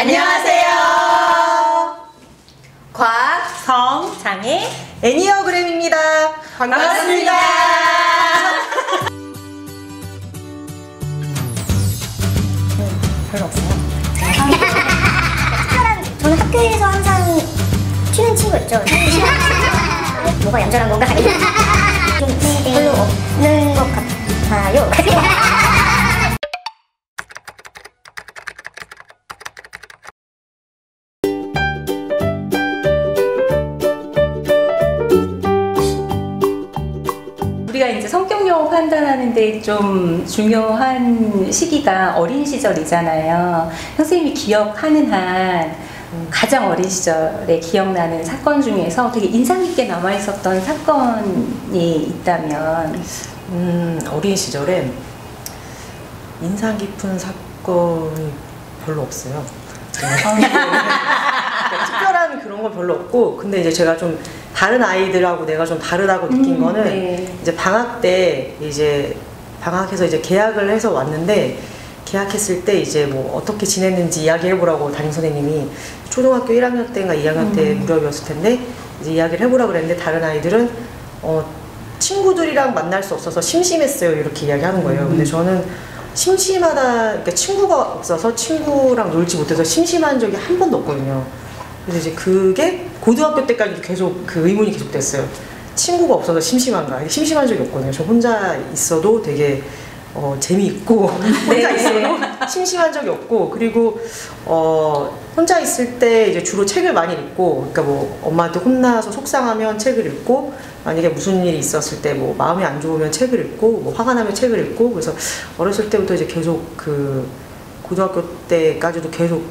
안녕하세요. 과학 성 장애 애니어그램입니다. 반갑습니다. 별로 없어요. 특별한 저는 학교에서 항상 튀는 친구였죠. 뭐가 얌전한 건가? 좀 별로 없는 것 같아요. 성격력 판단하는데 좀 중요한 시기가 어린 시절이잖아요. 선생님이 기억하는 한 가장 어린 시절에 기억나는 사건 중에서 되게 인상 깊게 남아 있었던 사건이 있다면 음, 어린 시절에 인상 깊은 사건이 별로 없어요. 특별한 그런 건 별로 없고, 근데 이제 제가 좀 다른 아이들하고 내가 좀 다르다고 느낀 음, 거는 네. 이제 방학 때 이제 방학해서 이제 계약을 해서 왔는데 계약했을 때 이제 뭐 어떻게 지냈는지 이야기해보라고 담임 선생님이 초등학교 1학년 때인가 2학년 때 음. 무렵이었을 텐데 이제 이야기를 해보라 그랬는데 다른 아이들은 어 친구들이랑 만날 수 없어서 심심했어요 이렇게 이야기하는 거예요. 근데 저는 심심하다 그러니까 친구가 없어서 친구랑 놀지 못해서 심심한 적이 한 번도 없거든요. 그래서 이제 그게 고등학교 때까지 계속 그 의문이 계속됐어요. 친구가 없어서 심심한가? 심심한 적이 없거든요. 저 혼자 있어도 되게 어, 재미있고 혼자 있어도 심심한 적이 없고 그리고 어, 혼자 있을 때 이제 주로 책을 많이 읽고 그러니까 뭐 엄마한테 혼나서 속상하면 책을 읽고 만약에 무슨 일이 있었을 때 뭐 마음이 안 좋으면 책을 읽고 뭐 화가 나면 책을 읽고 그래서 어렸을 때부터 이제 계속 그 고등학교 때까지도 계속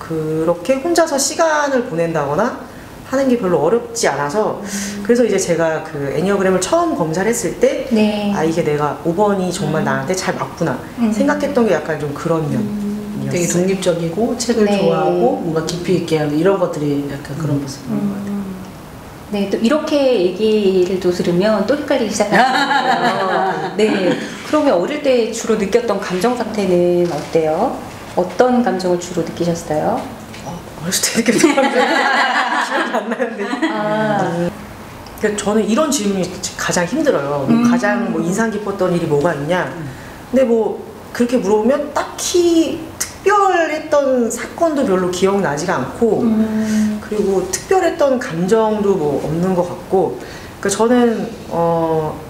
그렇게 혼자서 시간을 보낸다거나 하는 게 별로 어렵지 않아서 그래서 이제 제가 그 애니어그램을 처음 검사를 했을 때 네. 아 이게 내가 5번이 정말 나한테 잘 맞구나 음. 생각했던 게 약간 좀 그런 면이었어요. 되게 독립적이고 책을 네. 좋아하고 뭔가 깊이 있게 하는 이런 것들이 약간 그런 모습인 것 같아요. 음. 네, 또 이렇게 얘기를 또 들으면 또 헷갈리기 시작하거든요. 네, 그러면 어릴 때 주로 느꼈던 감정 상태는 어때요? 어떤 감정을 주로 느끼셨어요? 어, 어렸을 때 느꼈던 건데 기억이 안 나는데. 아, 그러니까 저는 이런 질문이 가장 힘들어요. 뭐 음. 가장 뭐 인상 깊었던 일이 뭐가 있냐. 근데 뭐 그렇게 물어보면 딱히 특별했던 사건도 별로 기억나지가 않고 음, 그리고 특별했던 감정도 뭐 없는 것 같고. 그러니까 저는 어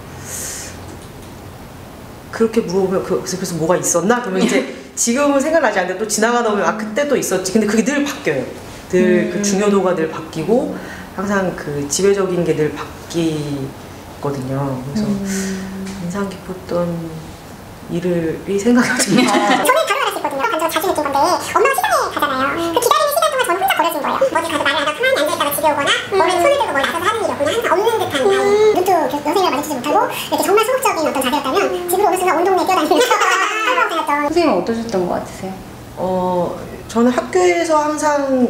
그렇게 물어보면 그- 그래서, 그래서 뭐가 있었나? 그러면 이제 지금은 생각나지 않는데 또 지나가다 보면 아 그때 또 있었지. 근데 그게 늘 바뀌어요 늘그 음. 중요도가 늘 바뀌고 항상 그 지배적인 게 늘 바뀌거든요 그래서 음. 인상 깊었던 일을 생각하지 저는 다른 말할 수 있거든요. 완전 자주 느낀 건데 엄마가 시장에 가잖아요. 그 기다리는 시간 동안 저는 혼자 버려진 거예요. 어디 가서 말을 안 하고 가만히 앉아있다가 집에 오거나 머리에 손을 들고 뭘 나서서 하는 일이 없거나 항상 없는 듯한 아이. 눈도 그 선생님을 마주치지 못하고 이렇게 정말 소극적인 어떤 자세였다면 집으로 오는 순간 온 동네 뛰어다니는 선생님은 어떠셨던 것 같으세요? 어, 저는 학교에서 항상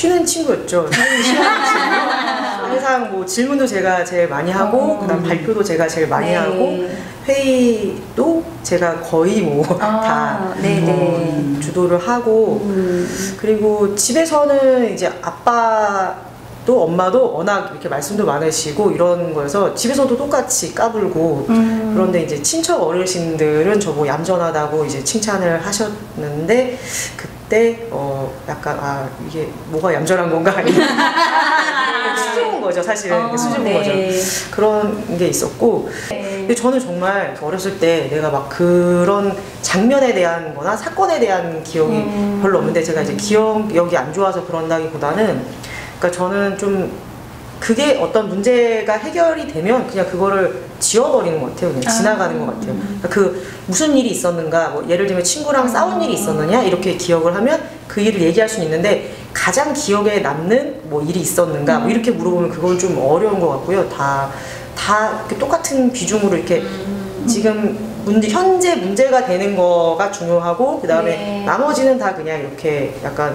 튀는 친구였죠. 친구. 항상 뭐 질문도 제가 제일 많이 하고, 어. 그다음 발표도 제가 제일 많이 네. 하고, 회의도 제가 거의 뭐 다 아, 네네. 주도를 하고, 음, 그리고 집에서는 이제 아빠도 엄마도 워낙 이렇게 말씀도 많으시고 이런 거여서 집에서도 똑같이 까불고 음. 그런데 이제 친척 어르신들은 저보고 얌전하다고 이제 칭찬을 하셨는데 그 때 어 약간 아 이게 뭐가 얌전한 건가 수줍은 거죠 사실은 아, 수줍은 네. 거죠 그런 게 있었고 네. 근데 저는 정말 어렸을 때 내가 막 그런 장면에 대한 거나 사건에 대한 기억이 음. 별로 없는데 제가 이제 기억력이 안 좋아서 그런다기보다는 그러니까 저는 좀 그게 어떤 문제가 해결이 되면 그냥 그거를 지워버리는 것 같아요. 그냥 아. 지나가는 것 같아요. 그러니까 그 무슨 일이 있었는가, 뭐 예를 들면 친구랑 싸운 일이 있었느냐 이렇게 기억을 하면 그 일을 얘기할 수는 있는데 가장 기억에 남는 뭐 일이 있었는가 뭐 이렇게 물어보면 그건 좀 어려운 것 같고요. 다 다 똑같은 비중으로 이렇게 지금 문제 현재 문제가 되는 거가 중요하고 그 다음에 네. 나머지는 다 그냥 이렇게 약간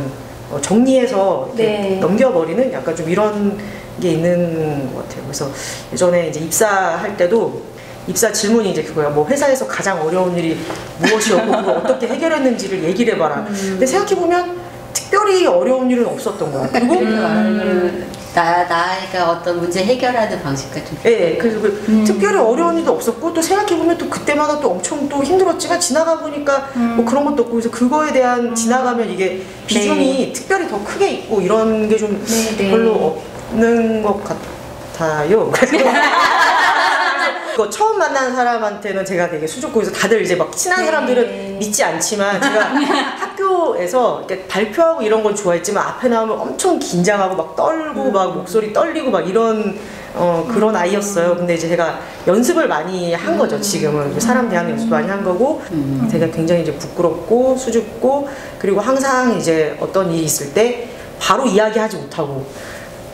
어, 정리해서 이렇게 네. 넘겨버리는 약간 좀 이런 게 있는 것 같아요. 그래서 예전에 이제 입사할 때도 입사 질문이 이제 그거야. 뭐 회사에서 가장 어려운 일이 무엇이었고 그걸 어떻게 해결했는지를 얘기를 해봐라. 근데 생각해 보면 특별히 어려운 일은 없었던 거예요. 그리고 음, 나 나이가 어떤 문제 해결하는 방식과 좀 예, 그래서 그 특별히 어려운 일도 없었고 또 생각해 보면 또 그때마다 또 엄청 또 힘들었지만 지나가 보니까 뭐 그런 것도 없고 그래서 그거에 대한 지나가면 이게 비중이 특별히 더 크게 있고 이런 게좀 네, 네. 별로 없 는 것 같아요. 그래서 처음 만난 사람한테는 제가 되게 수줍고 그래서 다들 이제 막 친한 네. 사람들은 믿지 않지만 제가 학교에서 이렇게 발표하고 이런 걸 좋아했지만 앞에 나오면 엄청 긴장하고 막 떨고 막 목소리 떨리고 막 이런 어, 그런 아이였어요. 근데 이제 제가 연습을 많이 한 거죠. 지금은 사람 대한 연습 많이 한 거고 제가 굉장히 이제 부끄럽고 수줍고 그리고 항상 이제 어떤 일이 있을 때 바로 이야기하지 못하고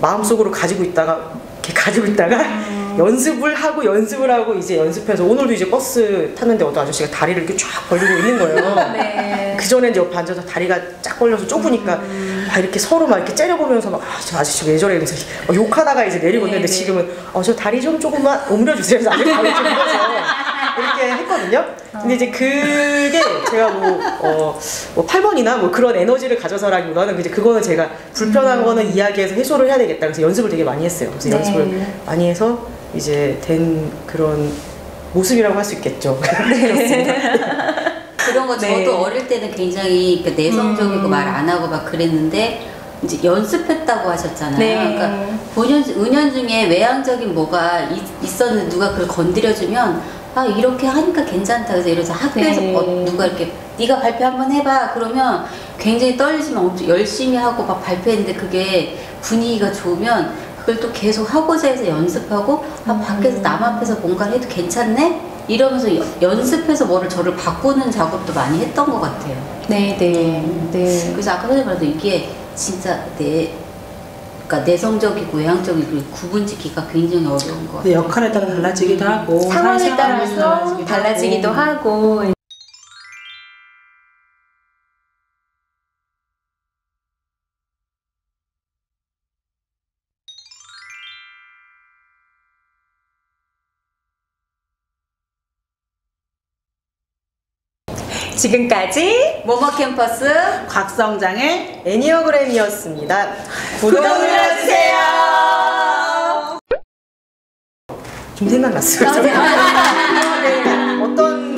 마음속으로 가지고 있다가 이렇게 가지고 있다가 연습을 하고 연습을 하고 이제 연습해서 오늘도 이제 버스 탔는데 어떤 아저씨가 다리를 이렇게 쫙 벌리고 있는 거예요. 네. 그 전에 이제 옆에 앉아서 다리가 쫙 벌려서 좁으니까 막 이렇게 서로 막 이렇게 째려보면서 막저 아저씨 왜 저래 이러면서 막 욕하다가 이제 내리고 있는데 네, 네. 지금은 어 저 다리 좀 조금만 오므려주세요. 그래서 아저씨 다리 좀 이렇게 했거든요. 근데 이제 그게 제가 뭐, 어, 뭐 8번이나 뭐 그런 에너지를 가져서라기보다는 이제 그거는 제가 불편한 거는 이야기해서 해소를 해야 되겠다. 그래서 연습을 되게 많이 했어요. 그래서 네. 연습을 많이 해서 이제 된 그런 모습이라고 할 수 있겠죠. 그렇습니다. 그런 거 네. 저도 어릴 때는 굉장히 그 내성적이고 음. 말안 하고 막 그랬는데 이제 연습했다고 하셨잖아요. 네. 그러니까 본연 은연 중에 외향적인 뭐가 있, 있었는데 누가 그걸 건드려주면 아 이렇게 하니까 괜찮다. 그래서 이래서 학교에서 네. 어, 누가 이렇게 네가 발표 한번 해봐. 그러면 굉장히 떨리지만 엄청 열심히 하고 막 발표했는데 그게 분위기가 좋으면 그걸 또 계속 하고자 해서 연습하고 아 밖에서 남 앞에서 뭔가를 해도 괜찮네? 이러면서 여- 연습해서 뭐를 저를 바꾸는 작업도 많이 했던 것 같아요. 네, 네, 네. 그래서 아까 선생님 말도 이게 진짜 내 그러니까 내성적이고 외향적이고 구분 짓기가 굉장히 어려운 것 같아요. 역할에 따라 달라지기도 하고 상황에 따라서 달라지기도 하고 지금까지 모모 캠퍼스 곽성장의 애니어그램이었습니다. 구독 눌러주세요. 좀 생각났어요. 좀. 네, 어떤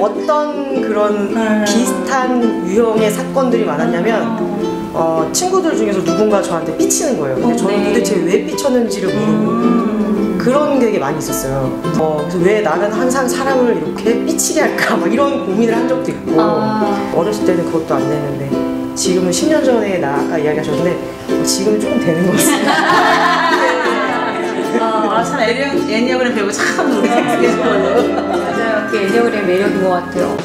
어떤 그런 비슷한 유형의 사건들이 많았냐면 어, 친구들 중에서 누군가 저한테 삐치는 거예요. 근데 저는 네. 도대체 왜 삐쳤는지를 모르고 그런 게 되게 많이 있었어요. 어, 그래서 왜 나는 항상 사람을 이렇게 삐치게 할까 막 이런 고민을 한 적도 있고 아. 어렸을 때는 그것도 안 됐는데 지금은 10년 전에 나 아까 이야기하셨는데 어, 지금은 조금 되는 것 같습니다. 아 참 애니어그램 배우고 참 놀랐어요. 맞아요. 그게 애니어그램 매력인 것 같아요.